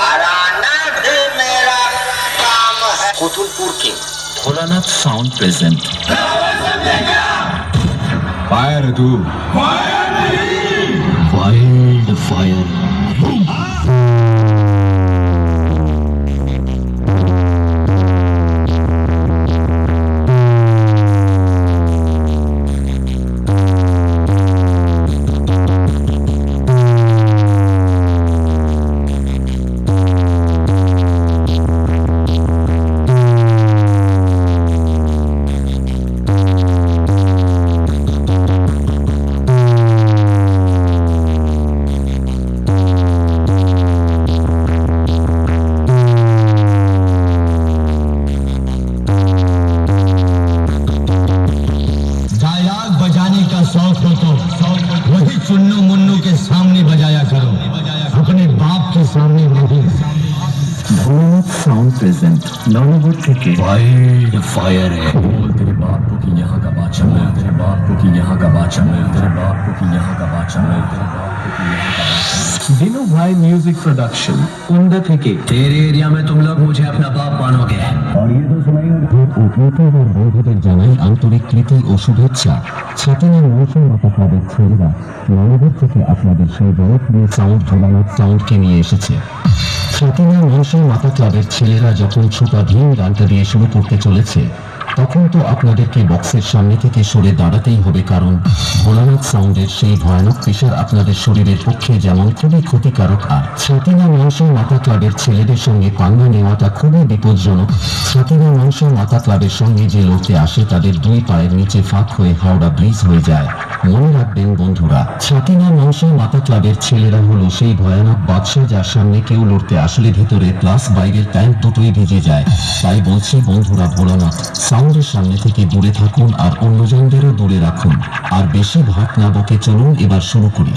हराना भी मेरा काम है। कोतुलपुर के भोलानाथ साउंड प्रेजेंट फायर दू fire wild fire প্রেজেন্ট নবগড় থেকে ওয়াইল্ড ফায়ার बोल तेरे बाप को कि यहाँ का बादशाह मैं तेरे बाप को कि यहाँ का बादशाह मैं तेरे बाप को कि यहाँ का बादशाह मैं तेरे बाप को कि यहाँ का बादशाह দিনু ভাই মিউজিক প্রোডাকশন উন্ডা থেকে तेरे एरिया में तुम लोग मुझे अपना बाप मानोगे ও প্রীতি ও বন্ধুদের জানাই আন্তরিক প্রীতি ও শুভেচ্ছা ছাতিনের মৌসুম মাতা ক্লাবের ছেলেরা নবগড় থেকে আপনাদের সেই জনপ্রিয় সাউন্ড ভোলানাথ সাউন্ডকে নিয়ে এসেছে ছাতিনা মৌসুম মাতা ক্লাবের ছেলেরা যখন ছোটা ভীম গানটা দিয়ে শুরু করতে চলেছে, তখন তো আপনাদেরকে বক্সের সামনে থেকে সরে দাঁড়াতেই হবে, কারণ ভোলানাথ সাউন্ডের সেই ভয়ানক প্রেশার আপনাদের শরীরের পক্ষে যেমন খুবই ক্ষতিকারক, আর ছাতিনা মৌসুম মাতা ক্লাবের ছেলেদের সঙ্গে পাঙ্গা নেওয়াটা খুবই বিপজ্জনক। ছাতিনা মৌসুম মাতা ক্লাবের সঙ্গে যে লড়তে আসে, তাদের দুই পায়ের নিচে ফাঁক হয়ে হাওড়া ব্রিজ হয়ে যায়। মনে রাখবেন বন্ধুরা ছাতিনা মাংস মাথা ক্লাবের ছেলেরা হলো সেই ভয়ানক বাদশা যার সামনে কেউ লড়তে আসলে ভেতরে প্লাস বাইরের ট্যাঙ্ক দুটোই ভেজে যায়। তাই বলছি বন্ধুরা, ভোলানাথ, সাউন্ডের সামনে থেকে দূরে থাকুন আর অন্যজনদেরও দূরে রাখুন। আর বেশি ভাত না বকে চলুন, এবার শুরু করি।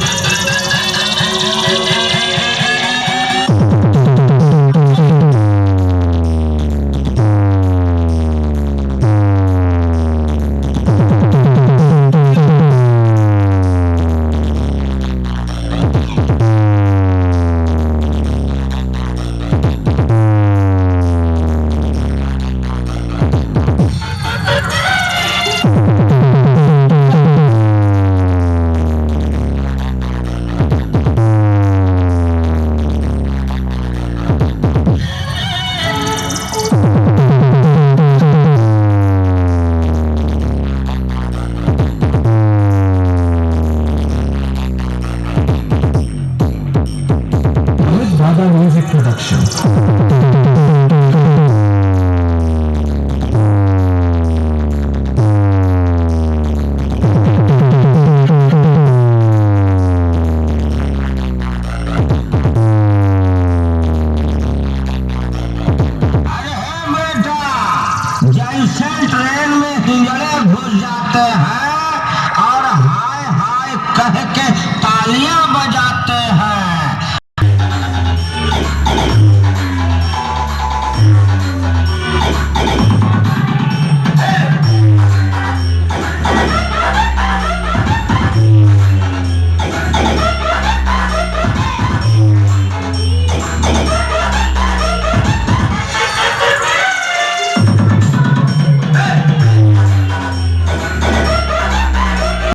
Tá terra.